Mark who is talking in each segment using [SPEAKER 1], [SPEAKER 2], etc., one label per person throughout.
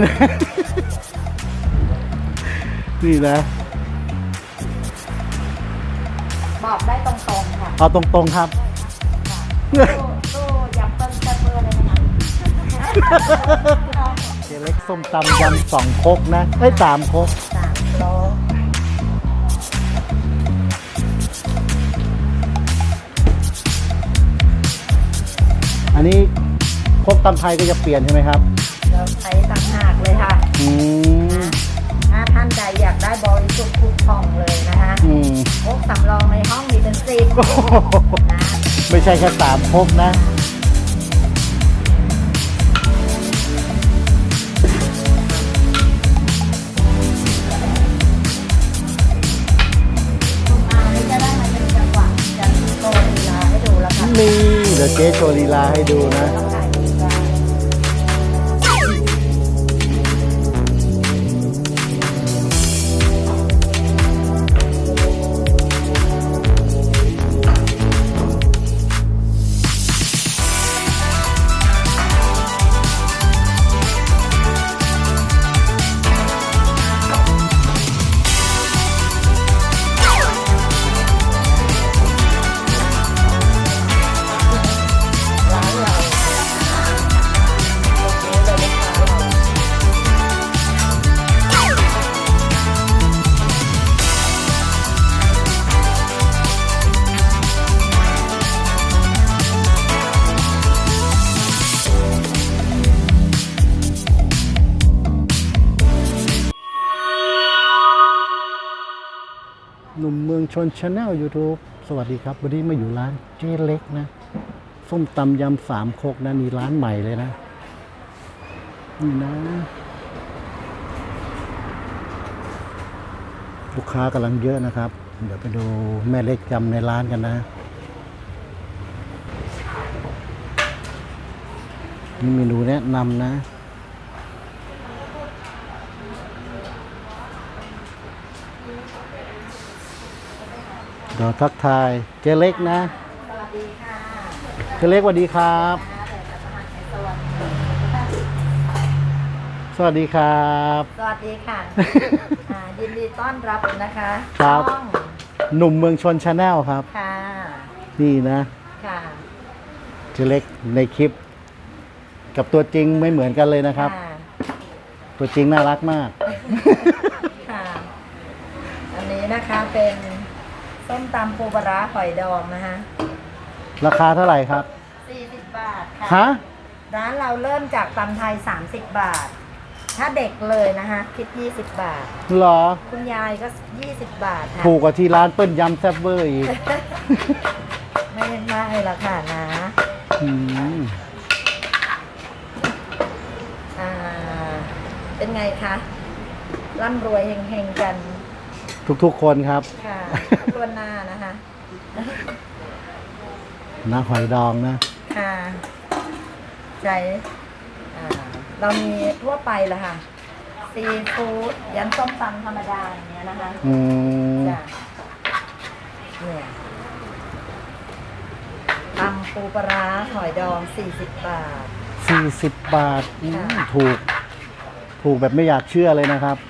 [SPEAKER 1] นี่นะ นี่นะ
[SPEAKER 2] บอกได้ตรงๆค่ะ
[SPEAKER 1] เอาตรงๆครับ
[SPEAKER 2] ตู้ตู้ยำเปิ้ลแซ่บเบอร์เลยนะคะ
[SPEAKER 1] เจเล็กส้มตำยำสองครกนะไอ้ยสามครก
[SPEAKER 2] สามโล
[SPEAKER 1] อันนี้ครกตำไทยก็จะเปลี่ยนใช่ไหมครับ
[SPEAKER 2] เราใช้ต่างหากเลยค่ะ
[SPEAKER 1] อืม
[SPEAKER 2] ถ้าท่านใดอยากได้บริสุทธิ์ทุกผ่องเลยนะคะ
[SPEAKER 1] อืม
[SPEAKER 2] พกสำรองในห้องมีเป็นสิบ
[SPEAKER 1] โอ้โห
[SPEAKER 2] นะ
[SPEAKER 1] ไม่ใช่แค่สามครกนะ
[SPEAKER 2] คุณอานี่จะได้มาเป็นจังหวะจะโตลีลาให้ดูแล้วค่ะ
[SPEAKER 1] นี่เดี๋ยวเจ๊โชว์ลีลาให้ดูนะ ชนชาแนลยูทูบสวัสดีครับ วันนี้มาอยู่ร้านเจ๊เล็กนะ ส้มตำยำสามโคกนะนี่ร้านใหม่เลยนะ นี่นะ ลูกค้ากำลังเยอะนะครับ เดี๋ยวไปดูแม่เล็กจำในร้านกันนะ นี่เมนูแนะนำนะ เดี๋ยวทักทายเจ๊เล็กนะ
[SPEAKER 2] สวัสดีค่ะ
[SPEAKER 1] เจ๊เล็กสวัสดีครับ สวัสดีครับ
[SPEAKER 2] สวัสดีค่ะอ่ายินดีต้อนรับนะคะ
[SPEAKER 1] ครับ
[SPEAKER 2] ช่อง
[SPEAKER 1] หนุ่มเมืองชนชาแนลครับ
[SPEAKER 2] ค่ะ
[SPEAKER 1] นี่นะ
[SPEAKER 2] ค่ะ
[SPEAKER 1] เจ๊เล็กในคลิป กับตัวจริงไม่เหมือนกันเลยนะครับ
[SPEAKER 2] ค่ะ
[SPEAKER 1] ตัวจริงน่ารักมาก
[SPEAKER 2] ค่ะ อันนี้นะคะเป็น ส้มตำปูปลาร้าหอยดองนะคะ
[SPEAKER 1] ราคาเท่าไหร่ครับ
[SPEAKER 2] 40 บาทค่ะ
[SPEAKER 1] ฮะ
[SPEAKER 2] ร้านเราเริ่มจากตำไทย 30 บาท ถ้าเด็กเลยนะคะ คิด 20 บาท
[SPEAKER 1] เหรอ
[SPEAKER 2] คุณยายก็ 20 บาทค่ะ
[SPEAKER 1] ถูกกว่าที่ร้านเปิ้ลยำแซ่บเวอร์อีก
[SPEAKER 2] ไม่ไม่ละค่ะนะ
[SPEAKER 1] อืม
[SPEAKER 2] อ่าเป็นไงคะร่ำรวยเฮงๆกัน
[SPEAKER 1] ทุกๆคนครับ
[SPEAKER 2] ค่ะตัวหน้านะคะ
[SPEAKER 1] น้าหอยดองนะ
[SPEAKER 2] ค่ะใจอ่าเรามีทั่วไปละค่ะ ซีฟู้ดยันส้มตำธรรมดาอย่างเงี้ยนะคะ
[SPEAKER 1] อืม
[SPEAKER 2] จ้ะเนี่ยตำปูปลาร้าหอยดอง 40 บาท
[SPEAKER 1] สี่สิบบาทอืม
[SPEAKER 2] ค่ะ
[SPEAKER 1] ถูก ถูกแบบไม่อยากเชื่อเลยนะครับ
[SPEAKER 2] ค่ะ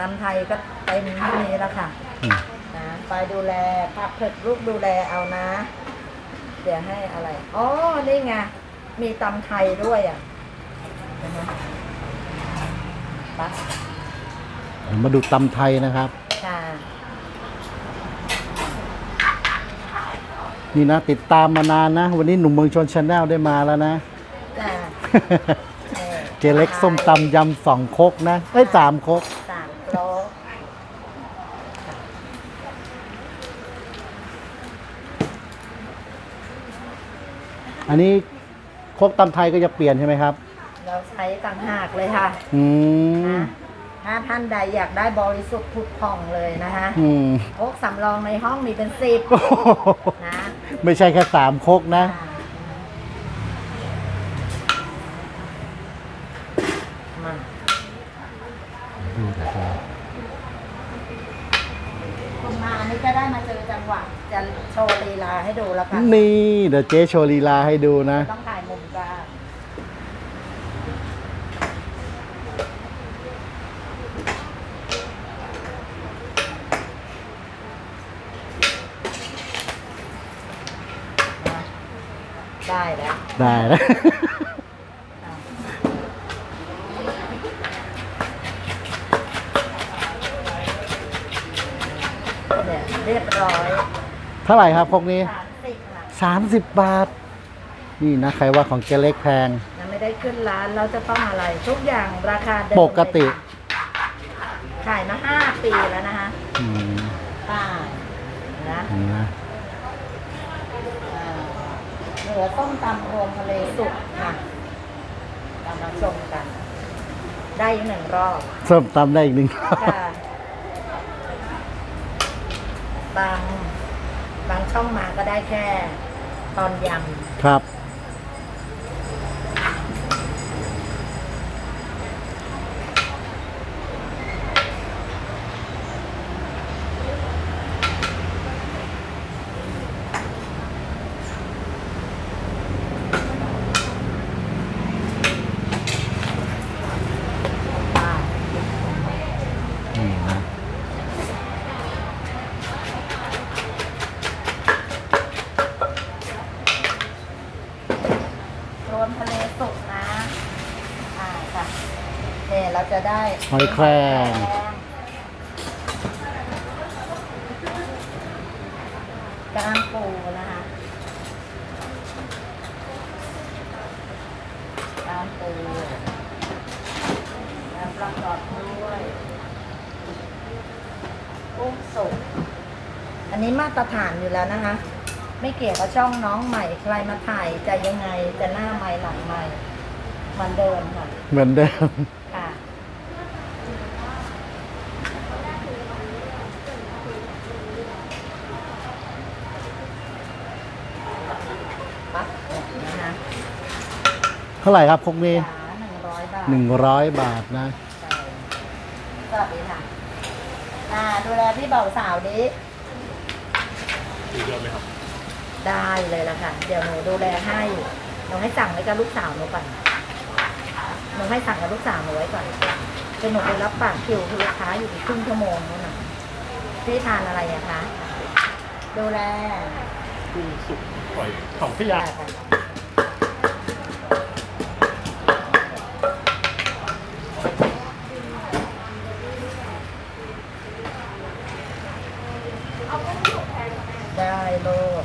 [SPEAKER 2] ตำไทยก็เต็มที่นี้แล้วค่ะ
[SPEAKER 1] อืม
[SPEAKER 2] นะไปดูแลพักเผ็ดลูกดูแลเอานะ เดี๋ยวให้อะไรอ๋อนี่ไงมีตำไทยด้วยอะเห็นไหมปะ
[SPEAKER 1] เดี๋ยวมาดูตำไทยนะครับ
[SPEAKER 2] ค่ะ
[SPEAKER 1] นี่นะ ติดตามมานานนะ วันนี้หนุ่มเมืองชนชาแนลได้มาแล้วนะ
[SPEAKER 2] จ้ะออ
[SPEAKER 1] เจเล็กส้มตำยำสองครกนะเอ้ยสามครก
[SPEAKER 2] สามโล
[SPEAKER 1] อั นนี้ครกตำไทยก็จะเปลี่ยนใช่ไหมครับ
[SPEAKER 2] เราใช้ต่างหากเลยค่ะ
[SPEAKER 1] อืม
[SPEAKER 2] นะถ้าท่านใดอยากได้บริสุทธิ์ผุดผ่องเลยนะคะ
[SPEAKER 1] อืม
[SPEAKER 2] พกสำรองในห้องมีเป็นสิบ
[SPEAKER 1] โอ้โห
[SPEAKER 2] นะ
[SPEAKER 1] ไม่ใช่แค่สามครกนะ
[SPEAKER 2] มา โชว์ลีลาให้ดูแล้วกัน
[SPEAKER 1] นี่เดี๋ยวเจ๊โชว์ลีลาให้ดูนะ
[SPEAKER 2] ต้องถ่ายมุมกว้างได้แล้ว
[SPEAKER 1] ได้แล้ว
[SPEAKER 2] เรียบร้อย
[SPEAKER 1] เท่าไหร่ครับพวกนี้
[SPEAKER 2] สามสิบค่ะ
[SPEAKER 1] 30 บาท นี่นะใครว่าของเจเล็กแพง
[SPEAKER 2] ยังไม่ได้ขึ้นร้านเราจะต้องอะไร ทุกอย่างราคาเดิม
[SPEAKER 1] ปกติ
[SPEAKER 2] เลยค่ะขายมาห้าปีแล้วนะคะ
[SPEAKER 1] อืม
[SPEAKER 2] ป้านะ
[SPEAKER 1] นี่นะ
[SPEAKER 2] อ่าเหลือต้มตำรวมทะเลสุกค่ะตามมาชมกัน ได้อีกหนึ่งรอบ
[SPEAKER 1] ส้มตำได้อีกหนึ่ง
[SPEAKER 2] ค่ะบาง บางช่องมาก็ได้แค่ตอนย
[SPEAKER 1] ครับำ
[SPEAKER 2] ป้า
[SPEAKER 1] นี่นะ
[SPEAKER 2] รวมทะเลสุกนะ อ่าค่ะเนี่ยเราจะ ได้
[SPEAKER 1] หอยแครง
[SPEAKER 2] กล้ามปูนะคะกล้ามปูแล้วประกอบด้วยกุ้งสุกอันนี้มาตรฐานอยู่แล้วนะคะ ไม่เกี่ยวกับช่องน้องใหม่ใครมาถ่ายจะยังไงจะหน้าใหม่หลังใหม่เหมือนเดิมค่ะ
[SPEAKER 1] เหมือนเดิม
[SPEAKER 2] ค่ะปั๊บนะคะ
[SPEAKER 1] เท่าไหร่ครับพวกนี้
[SPEAKER 2] จ๋าหนึ่งร้อยบาท
[SPEAKER 1] 100บาทนะ
[SPEAKER 2] ใช่สวัสดีค่ะอ่าดูแลพี่เบาสาวนี้ได้เลยละค่ะ เดี๋ยวหนูดูแลให้หนูให้สั่งไว้กับลูกสาวหนูก่อนหนูให้สั่งกับลูกสาวหนูไว้ก่อนคือหนูไปรับปากคิวคือลูกค้าอยู่อีกครึ่งชั่วโมงนู่นน่ะพี่ทานอะไรอะคะ ดูแล
[SPEAKER 3] กุ้งสุกปล่อยของพี่ยา
[SPEAKER 2] ได้ค่ะได้โลด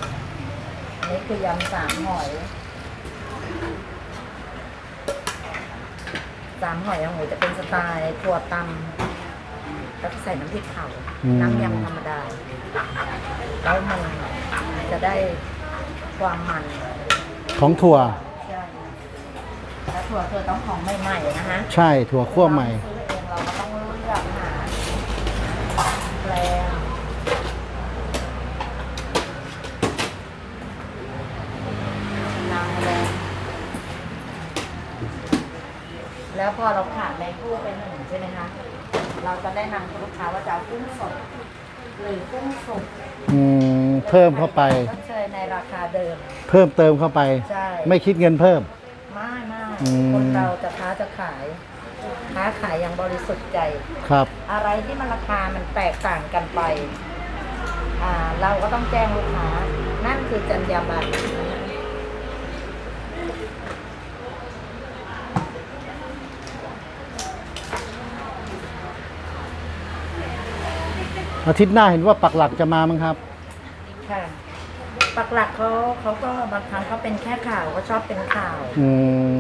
[SPEAKER 2] อันนี้คือยำสามหอย สามหอยของหนูจะเป็นสไตล์ถั่วตำแล้วก็ใส่น้ำพริกเผา
[SPEAKER 1] อืม
[SPEAKER 2] น้ำยำธรรมดา แล้วมันจะได้ความมัน
[SPEAKER 1] ของถั่ว
[SPEAKER 2] ใช่แล้วถั่วเธอต้องของใหม่ๆนะคะ
[SPEAKER 1] ใช่ถั่วคั่วใหม่
[SPEAKER 2] เราซื้อเองเราก็ต้องเลือกหาแปลงนางแรง แล้วพอเราขาดแรงกู้ไปหนึ่งใช่ไหมคะเราจะได้นำลูกค้าว่าจะเอากุ้งสดหรือกุ้งสุก
[SPEAKER 1] อืมเพิ่มเข้าไป
[SPEAKER 2] ก็เชยในราคาเดิม
[SPEAKER 1] เพิ่มเติมเข้าไป
[SPEAKER 2] ใช่
[SPEAKER 1] ไม่คิดเงินเพิ่ม
[SPEAKER 2] ไม่ไม่
[SPEAKER 1] อืม
[SPEAKER 2] คนเราจะค้าจะขาย ค้าขายอย่างบริสุทธิ์ใจ
[SPEAKER 1] ครับ
[SPEAKER 2] อะไรที่มันราคามันแตกต่างกันไป อ่า เราก็ต้องแจ้งลูกค้า นั่นคือจรรยาบรรณ
[SPEAKER 1] อาทิตย์หน้าเห็นว่าปักหลักจะมามั้งครับ
[SPEAKER 2] ค่ะปักหลักเขาเขาก็บางครั้งเขาเป็นแค่ข่าวก็ชอบเป็นข่าว
[SPEAKER 1] อืม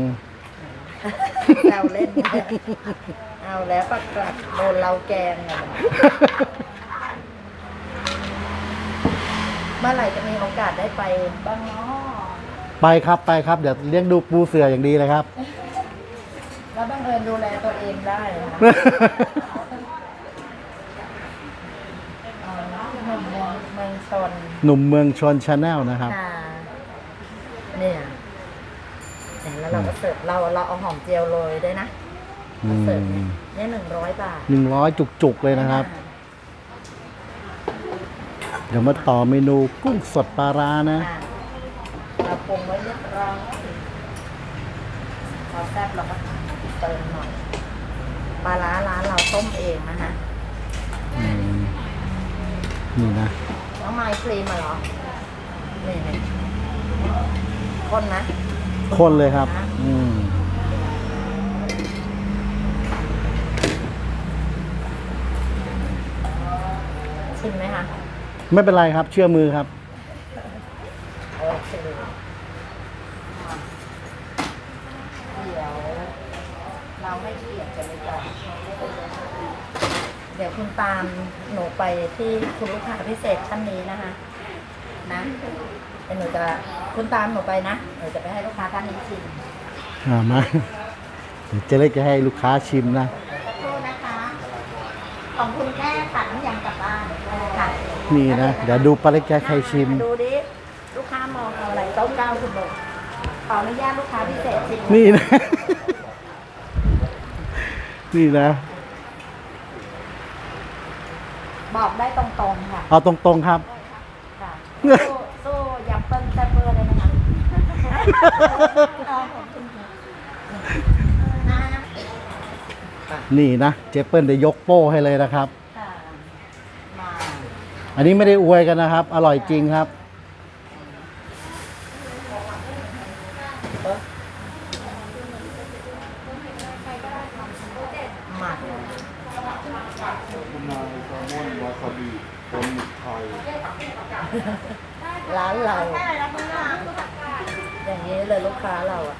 [SPEAKER 2] เราเล่นเนี่ยเอาแล้วปักหลักโดนเราแกงอะเมื่อไหร่จะมีโอกาสได้ไปบ้างเนาะ
[SPEAKER 1] ไปครับไปครับ เดี๋ยวเลี้ยงดูปูเสืออย่างดีเลยครับ
[SPEAKER 2] แล้วบังเอิญดูแลตัวเองได้นะคะอ๋อหนุ่มเมืองเมือง ชน
[SPEAKER 1] หนุ่มเมืองชนชาแนลนะครับ
[SPEAKER 2] ค่ะเนี่ยเนี่ยแล้วเราก็เสิร์ฟเราเราเอาหอมเจียวโรยด้วยนะ
[SPEAKER 1] อื
[SPEAKER 2] มาเสิร์ฟ
[SPEAKER 1] ม
[SPEAKER 2] เนี่ยหนึ่งร้อยบาท
[SPEAKER 1] หนึ่งร้อยจุกๆเลยนะครับ เดี๋ยวมาต่อเมนูกุ้งสดปลาร้านะ
[SPEAKER 2] อ่าเราปรุงไว้เรียบร้อยพอแซ่บเราก็เติมหน่อยปลาร้าร้านเราต้มเองนะคะ
[SPEAKER 1] อืมนี่นะ
[SPEAKER 2] น้องไม้ครีมมาเหรอนี่นี่คนนะ
[SPEAKER 1] คนเลยครับ อืม
[SPEAKER 2] ชิมไหมคะ
[SPEAKER 1] ไม่เป็นไรครับ เชื่อมือครับ
[SPEAKER 2] โอเคเดี๋ยวเราไม่เกลียดกันเลยจ้ะ เดี๋ยวคุณตามหนูไปที่คุณลูกค้าพิเศษท่านนี้นะคะนะเดี๋ยวหนูจะคุณตามหนูไปนะหนูจะไปให้ลูกค้าท่านนี้ชิม
[SPEAKER 1] อ่ามาเดี๋ยวเจ๊เล็กจะให้ลูกค้าชิมนะ
[SPEAKER 2] สักครู่นะคะ ของคุณแค่ขันยังกลับบ้านค่ะ
[SPEAKER 1] นี่นะ เดี๋ยวดูปลาเล็กจะใครชิม
[SPEAKER 2] ดูดิลูกค้ามองเอาอะไรโต๊ะเก้าคุณบอกขออนุญาตลูกค้าพิเศษชิม
[SPEAKER 1] นี่นะ นี่นะ
[SPEAKER 2] บอกได้ตรงๆค่ะ
[SPEAKER 1] เอาตรงๆครับ
[SPEAKER 2] ค่ะสู้สู้ยำเปิ้ลแซ่บเบอร์เลยนะคะขอบคุณค่ะนะ
[SPEAKER 1] นี่นะเจเปิลได้ยกโป้ให้เลยนะครับ
[SPEAKER 2] ค่ะมา
[SPEAKER 1] อันนี้ไม่ได้อวยกันนะครับ อร่อยจริงครับ
[SPEAKER 2] มา
[SPEAKER 3] คุณนายแซลมอนวาซาบิปนหมึกไทย
[SPEAKER 2] ร้านเรา อย่างนี้เลยลูกค้าเราอะ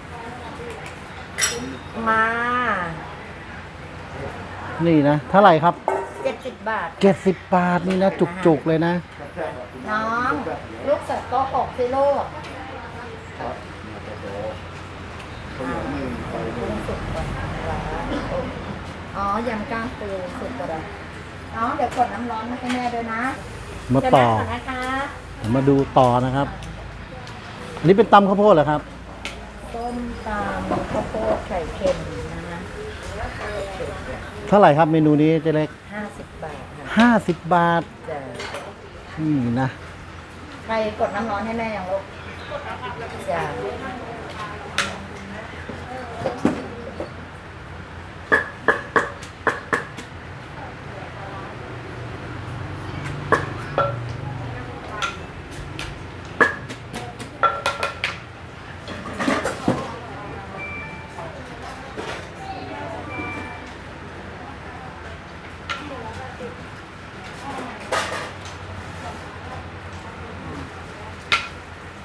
[SPEAKER 2] มา
[SPEAKER 1] นี่นะเท่าไหร่ครับ
[SPEAKER 2] เจ็ดสิบบาท
[SPEAKER 1] 70บาทนี่นะจุกๆเลยนะ
[SPEAKER 2] น้อง ลูกเสร็จก็หกสิลูก
[SPEAKER 3] ครับมาแต่โตข้าวเหนียวหนึ่งไข่ห
[SPEAKER 2] ปรุ
[SPEAKER 3] นึ่ง
[SPEAKER 2] งสุกก่อนร้านอ๋อยำก้ามปูสุกก่อนน้องเดี๋ยวกดน้ำร้อนมาให้แม่ด้วยนะ
[SPEAKER 1] มา
[SPEAKER 2] จะ
[SPEAKER 1] ต่อ
[SPEAKER 2] นั่งก่อนนะคะ
[SPEAKER 1] มาดูต่อนะครับ อันนี้เป็นตำข้าวโพดเหรอครับ
[SPEAKER 2] ต้มตำข้าวโพดไข่เค็มนะ
[SPEAKER 1] เท่าไหร่ครับเมนูนี้เจ๊เล็ก
[SPEAKER 2] ห้าสิบบาทค่ะ
[SPEAKER 1] 50บาท
[SPEAKER 2] จะ
[SPEAKER 1] นี่นะ
[SPEAKER 2] ใครกดน้ำร้อนให้แม่ยังลูกจะ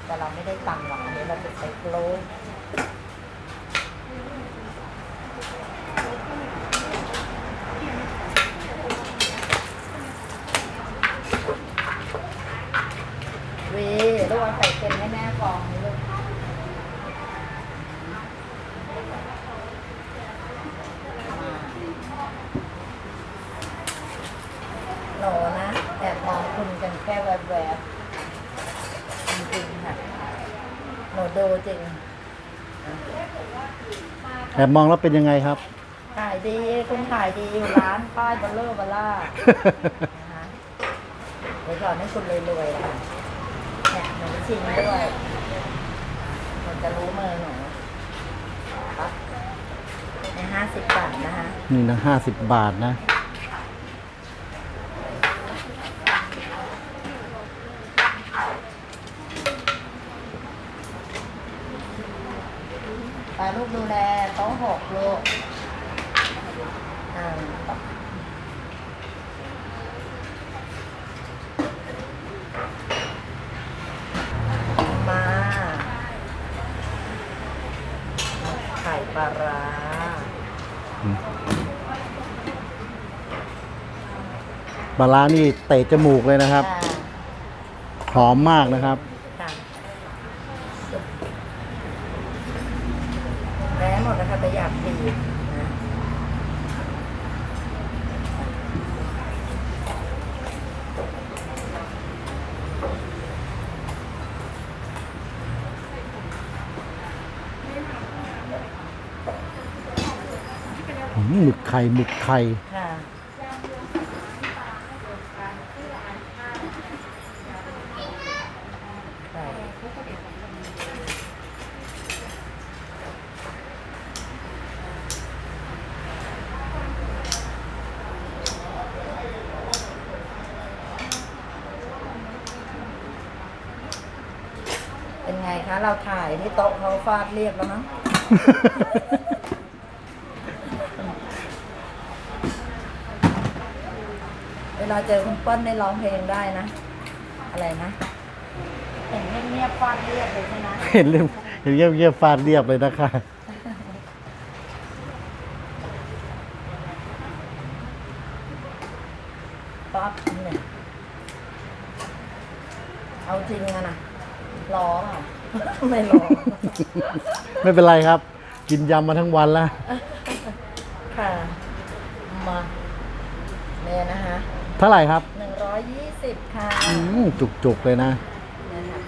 [SPEAKER 2] แต่เราไม่ได้ตำหรอกอันนี้เราจะใส่โกลว์วีลูกเอาใส่เค็มให้แม่ฟองนี้ลูกหนูนะ แอบมองคุณกันแค่แวบๆ จริงๆค่ะ หนูดูจริง
[SPEAKER 1] แอบมองแล้วเป็นยังไงครับ
[SPEAKER 2] ขายดีคุณขายดีอยู่ร้านป้ายเบลเลอร์เบลล่านะคะเดี๋ยวสอนให้คุณรวยๆค่ะเนี่ยหนูชิมด้วยมันจะรู้มือหนูปั๊บในห้าสิบบาทนะคะ
[SPEAKER 1] นี่นะ50บาทนะ
[SPEAKER 2] ตาลูกดูแลโต๊ะหกลูกอ่ามาไข่ปลาร้า
[SPEAKER 1] ปลาร้านี่เตะจมูกเลยนะครับ
[SPEAKER 2] อ่า
[SPEAKER 1] หอมมากนะครับ
[SPEAKER 2] ค่ะแม้หมดนะคะแต่อยากปีบนะ
[SPEAKER 1] หืมหมึกไข่หมึกไข่
[SPEAKER 2] ค่ะไข่ เป็นไง ไง คะ เราถ่ายที่โต๊ะเขาฟาดเรียบแล้วมั้ง เวลาเจอคุณเปิ้ลได้ร้องเพลงได้นะ อะไรนะ เห็นเงียบๆฟาดเรียบเลยใช่ไหม
[SPEAKER 1] เห็นเรื่องเห็นเงียบๆฟาดเรียบเลยนะคะ
[SPEAKER 2] ปั๊บเนี่ยเอาจริงอะนะร้องอะ ไม่ร้อง
[SPEAKER 1] ไม่เป็นไรครับ กินยำมาทั้งวันแล้ว
[SPEAKER 2] ค่ะ มาเนี่ยนะคะ
[SPEAKER 1] เท่าไหร่ครับ
[SPEAKER 2] หนึ่งร้อยยี่สิบค่ะ
[SPEAKER 1] อืมจุกๆเลยนะ
[SPEAKER 2] เนี่ยค่ะ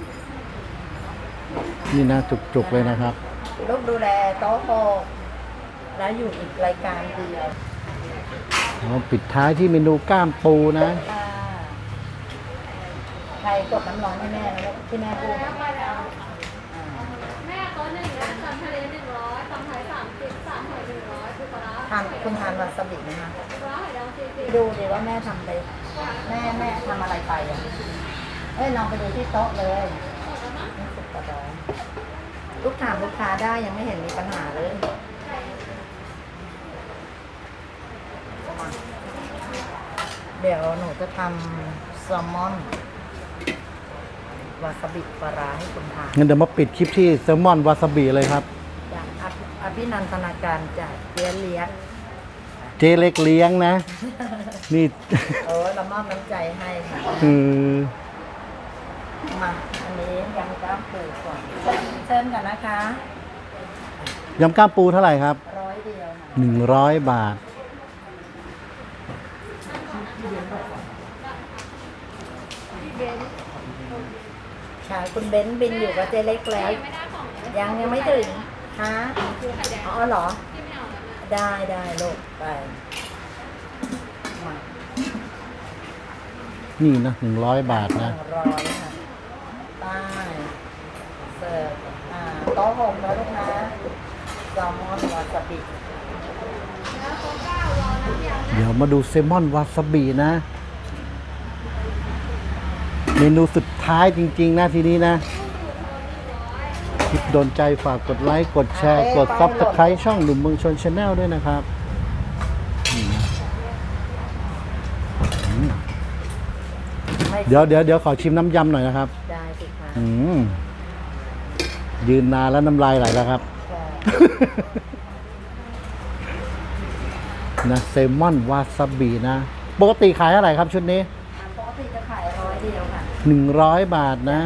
[SPEAKER 1] นี่นะจุกๆเลยนะครับ
[SPEAKER 2] ลูกดูแลโต๊ะโปกแล้วอยู่อีกรายการเดียว
[SPEAKER 1] เราปิดท้ายที่เมนูก้ามปูนะ
[SPEAKER 2] ค่ะใครกดน้ำร้อนให้แม่นะลูกที่แม่พูด ทานคุณทานวาซาบิไหมคะ
[SPEAKER 4] ปูปลาร้าหอยดาวสี่สิบ
[SPEAKER 2] ดูดิว่าแม่ทำไปแม่แม่ทำอะไรไปอะเอ้ยลองไปดูที่โต๊ะเลย
[SPEAKER 4] หมดแล้วมั้ง
[SPEAKER 2] นี่สุกกระดองลูกถามลูกค้าได้ยังไม่เห็นมีปัญหาเลยมาเดี๋ยวหนูจะทำแซลมอนวาซาบิปลาร้าให้คุณทาน
[SPEAKER 1] งั้นเดี๋ยวมาปิดคลิปที่แซลมอนวาซาบิเลยครับ
[SPEAKER 2] จากอภิอภินันทนาการจากเลียเลีย
[SPEAKER 1] เจเล็กเลี้ยงนะ นี่
[SPEAKER 2] โอ้ยเรามอบน้ำใจให้ค่ะ
[SPEAKER 1] คือ
[SPEAKER 2] มาอันนี้ยำกล้ามปูก่อนเชิญกันนะคะ
[SPEAKER 1] ยำก้ามปูเท่าไหร่ครับ
[SPEAKER 2] ร้อยเดียวค่ะ
[SPEAKER 1] หนึ่งร้อยบาท
[SPEAKER 2] ค่ะคุณเบนซ์บินอยู่กับเจเล็กแล้ว
[SPEAKER 4] ไม่ได้ของเลย
[SPEAKER 2] ยังยังไม่ถึง ฮะ
[SPEAKER 4] คือไข่แดง
[SPEAKER 2] อ๋อเหรอ
[SPEAKER 4] ที่ไม่เอาแล้วนะ
[SPEAKER 2] ได้ได้ลูกไปมา
[SPEAKER 1] นี่นะหนึ่งร้อยบาท
[SPEAKER 2] ห
[SPEAKER 1] นะ
[SPEAKER 2] นึ่งร้อยค่ะได้เสิร์ฟอ่าโต๊ะหกแล้วลูกนะแซลมอนวาซาบิ
[SPEAKER 4] แล้วโต๊ะเก้ารอน้ำยำ
[SPEAKER 1] เดี๋ยวมาดูแซลมอนวาซาบินะ เมนูสุดท้ายจริง ๆ นะทีนี้นะ คลิปโดนใจฝากกดไลค์ กดแชร์ กดซับสไครต์ช่องหนุ่มเมืองชนชาแนลด้วยนะครับนี่นะอืม
[SPEAKER 2] ไม่
[SPEAKER 1] เดี๋ยวเดี๋ยวเดี๋ยวขอชิมน้ำยำหน่อยนะครับ
[SPEAKER 2] ได้สิคะ
[SPEAKER 1] อืมยืนนานแล้วน้ำลายไหลแล้วครับ
[SPEAKER 2] ค่ะ
[SPEAKER 1] นะเซลมอนวาซาบินะ ปกติขายเท่าไหร่ครับชุดนี้
[SPEAKER 2] ปกติจะขายร้อยเดียวค่ะ
[SPEAKER 1] หนึ่งร้อยบาทนะ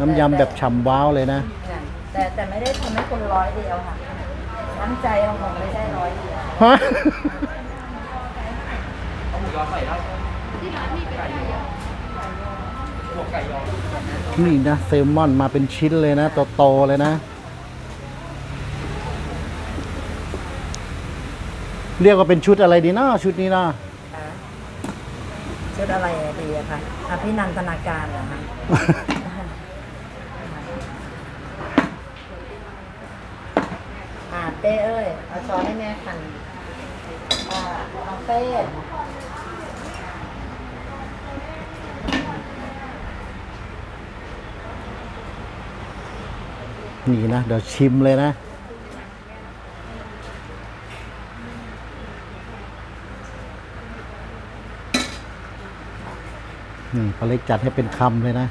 [SPEAKER 1] น้ำยำแบบฉ่ำว้าวเลยนะ
[SPEAKER 2] ค่ะแต่แต่ไม่ได้ทำให้คนร้อยเดียวค่ะน้ำใจของผมไม่ใช่ร้อยเดียว
[SPEAKER 1] ฮะ
[SPEAKER 4] ที่ร้านมีเป็นไก่เยอะ
[SPEAKER 1] นี่นะเซลมอนมาเป็นชิ้นเลยนะโตๆเลยนะ เรียกว่าเป็นชุดอะไรดีเนาะชุดนี้เนาะ
[SPEAKER 2] ค่ะชุดอะไรดีอะคะอภินันทนาการเหรอคะ อ่า เต้เอ้ย เอาช้อนให้แม่คันอ่าน้องเต้
[SPEAKER 1] นี่นะ เดี๋ยวชิมเลยนะนี่เขาเล็กจัดให้เป็นคำเลยนะ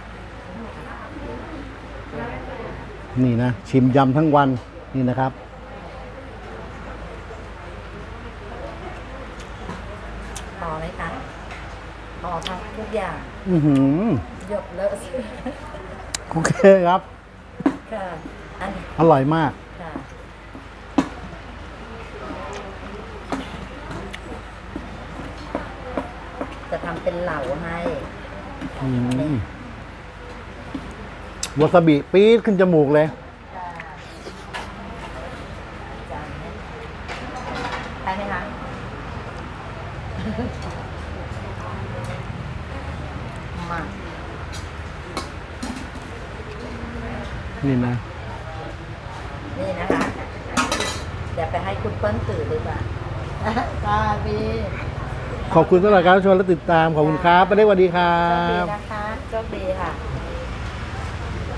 [SPEAKER 1] นี่นะ ชิมยำทั้งวันนี่นะครับ
[SPEAKER 2] พอไหมคะพอครับทุก อย่าง
[SPEAKER 1] อือหือ
[SPEAKER 2] หยดเลอะ
[SPEAKER 1] โอเคครับ
[SPEAKER 2] ค่ะอัน
[SPEAKER 1] อร่อยมาก
[SPEAKER 2] ค่ะจะทำเป็นเหลาให้
[SPEAKER 1] อืมวาซาบิปี๊ดขึ้นจมูกเลย
[SPEAKER 2] จานนี้ได้ไหมคะ มา
[SPEAKER 1] นี่นะ
[SPEAKER 2] นี่นะคะ เดี๋ยวไปให้คุณเปิ้ลตื่นดีกว่า ค่ะพี่
[SPEAKER 1] ขอบคุณสำหรับการรับชมและติดตามขอบคุณครับไปได้สวัสดีครั
[SPEAKER 2] โชคดี
[SPEAKER 1] บ
[SPEAKER 2] นะคะโชคดีค่ะ